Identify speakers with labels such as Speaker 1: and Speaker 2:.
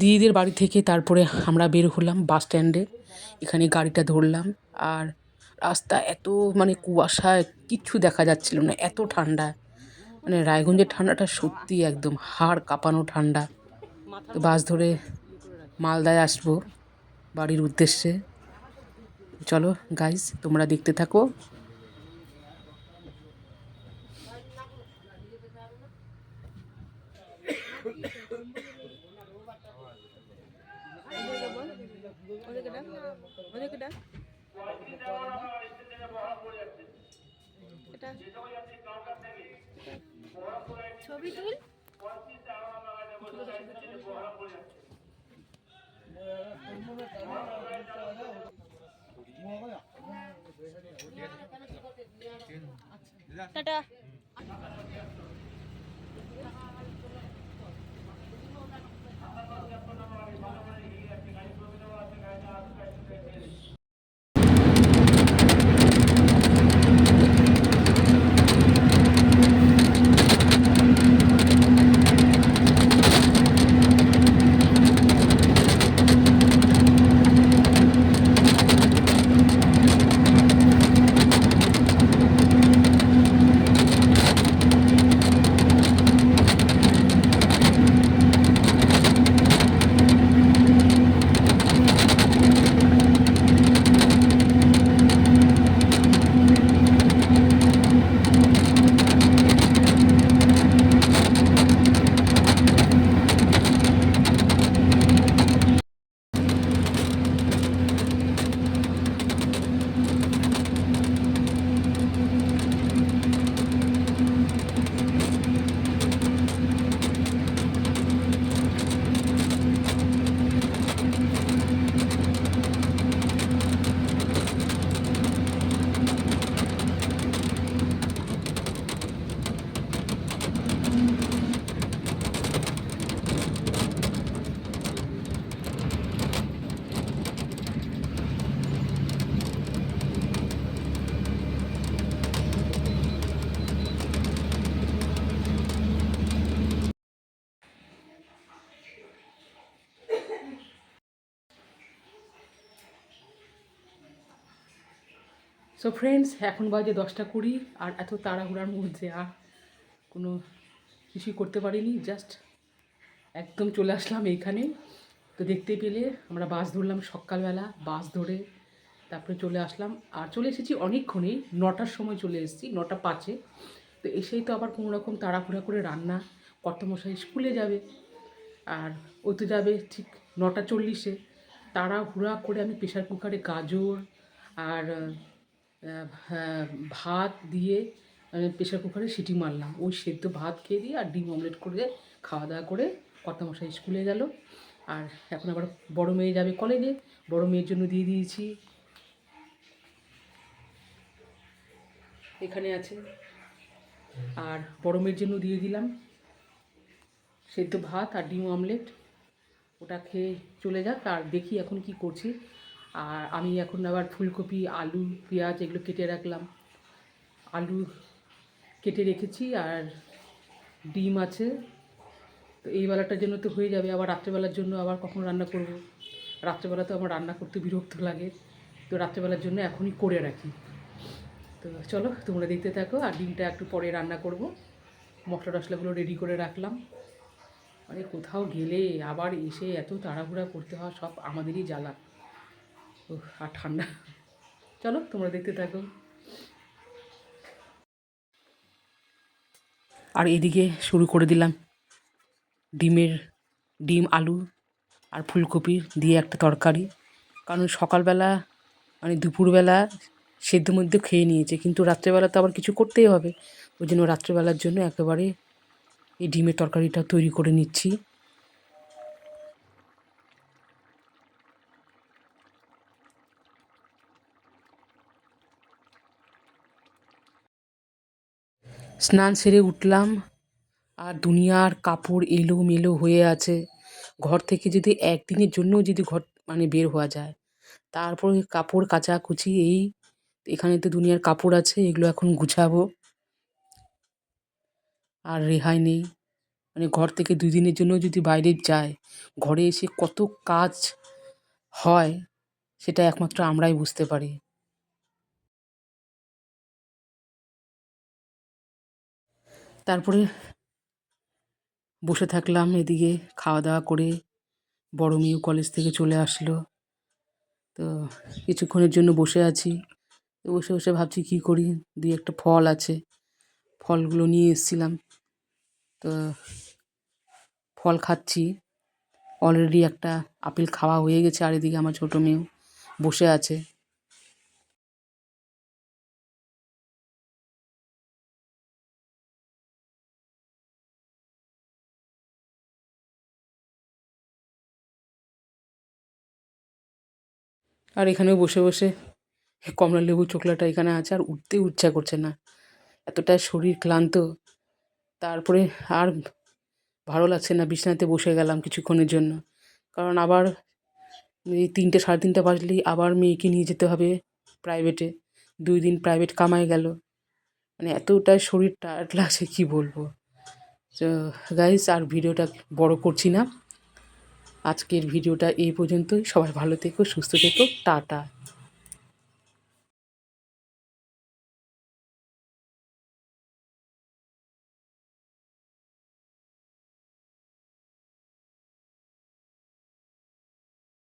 Speaker 1: দিদিদের বাড়ি থেকে তারপরে আমরা বের হলাম বাস স্ট্যান্ডে। এখানে গাড়িটা ধরলাম আর রাস্তা এত মানে কুয়াশায় কিচ্ছু দেখা যাচ্ছিল না, এত ঠান্ডা। মানে রায়গঞ্জের ঠান্ডাটা সত্যি একদম হাড় কাঁপানো ঠান্ডা। তো বাস ধরে মালদায় আসব। বাড়ির উদ্দেশ্যে। চলো গাইজ তোমরা দেখতে থাকো।
Speaker 2: ছবি তুল। টাটা
Speaker 1: সো ফ্রেন্ডস এখন বাজে দশটা কুড়ি আর এত তাড়াহুড়ার মধ্যে আর কোনো কিছুই করতে পারিনি জাস্ট একদম চলে আসলাম এইখানে। তো দেখতে পেলে আমরা বাস ধরলাম সকালবেলা, বাস ধরে তারপরে চলে আসলাম। আর চলে এসেছি অনেকক্ষণেই নটার সময় চলে এসেছি, নটা পাঁচে। তো এসেই তো আবার কোনো রকম তাড়াহুড়া করে রান্না, কর্তমশাই স্কুলে যাবে, আর ও তো যাবে ঠিক নটা চল্লিশে। তাড়াহুড়া করে আমি প্রেশার কুকারে গাজর আর ভাত দিয়ে প্রেশার কুকারে সিটি মারলাম। ওই সেদ্ধ ভাত খেয়ে দিয়ে আর ডিম অমলেট করে খাওয়া দাওয়া করে কর্তামশাই স্কুলে গেল। আর এখন আবার বড় মেয়ে যাবে কলেজে বড় মেয়ের জন্য দিয়ে দিয়েছি। এখানে আছে। আর বড় মেয়ের জন্য দিয়ে দিলাম। সেদ্ধ ভাত আর ডিম অমলেট ওটা খেয়ে চলে যাক। আর দেখি এখন কি করছি। আর আমি এখন আবার ফুলকপি, আলু, পেঁয়াজ এগুলো কেটে রাখলাম। আলু কেটে রেখেছি আর ডিম আছে। তো এই বেলাটার জন্য তো হয়ে যাবে, আবার রাত্রেবেলার জন্য আবার কখন রান্না করব? রাত্রেবেলা তো আমার রান্না করতে বিরক্ত লাগে। তো রাত্রেবেলার জন্য এখনই করে রাখি। তো চলো, তোমরা দেখতে থাকো আর ডিমটা একটু পরে রান্না করব। মশলা টশলাগুলো রেডি করে রাখলাম। মানে কোথাও গেলে আবার এসে এত তাড়াহুড়া করতে হয়, সব আমাদেরই জ্বালা। আর ঠান্ডা। চলো, তোমরা দেখতে থাকো। আর এদিকে শুরু করে দিলাম ডিমের ডিম, আলু আর ফুলকপি দিয়ে একটা তরকারি। কারণ সকালবেলা মানে দুপুরবেলা সেদ্ধ মধ্যে খেয়ে নিয়েছে, কিন্তু রাত্রেবেলা তো আবার কিছু করতেই হবে। ওই জন্য রাত্রেবেলার জন্য একেবারে এই ডিমের তরকারিটা তৈরি করে নিচ্ছি। স্নান সেরে উঠলাম আর দুনিয়ার কাপড় এলোমেলো হয়ে আছে। ঘর থেকে যদি একদিনের জন্যও যদি ঘর মানে বের হওয়া যায়, তারপরে কাপড় কাচাকুচি, এই এখানে তো দুনিয়ার কাপড় আছে, এগুলো এখন গুছাবো। আর রেহাই নেই। মানে ঘর থেকে দুই দিনের জন্য যদি বাইরে যায়, ঘরে এসে কত কাজ হয়, সেটা একমাত্র আমরাই বুঝতে পারি। তারপরে বসে থাকলাম এদিকে খাওয়া দাওয়া করে বড় মেয়েও কলেজ থেকে চলে আসলো। তো কিছুক্ষণের জন্য বসে আছি। বসে বসে ভাবছি কী করি? দুই একটা ফল আছে। ফলগুলো নিয়ে এসেছিলাম। তো ফল খাচ্ছি। অলরেডি একটা আপেল খাওয়া হয়ে গেছে আর এদিকে আমার ছোটো মেয়েও বসে আছে। আর এখানেও বসে বসে কমলা লেবু চোখলাটা এখানে আছে, আর উঠতে ইচ্ছা করছে না। এতটা শরীর ক্লান্ত। তারপরে আর ভালো লাগছে না, বিছানাতে বসে গেলাম কিছুক্ষণের জন্য। কারণ আবার এই তিনটে, সাড়ে তিনটে বাজলেই আবার মেয়েকে নিয়ে যেতে হবে প্রাইভেটে দুই দিন প্রাইভেট কামায় গেল। মানে এতটা শরীর টায়ার্ড লাগছে, কী বলব? তো গাইস আর ভিডিওটা বড় করছি না। আজকের ভিডিওটা এই পর্যন্তই। সবাই ভালো থেকো সুস্থ থেকো। টাটা।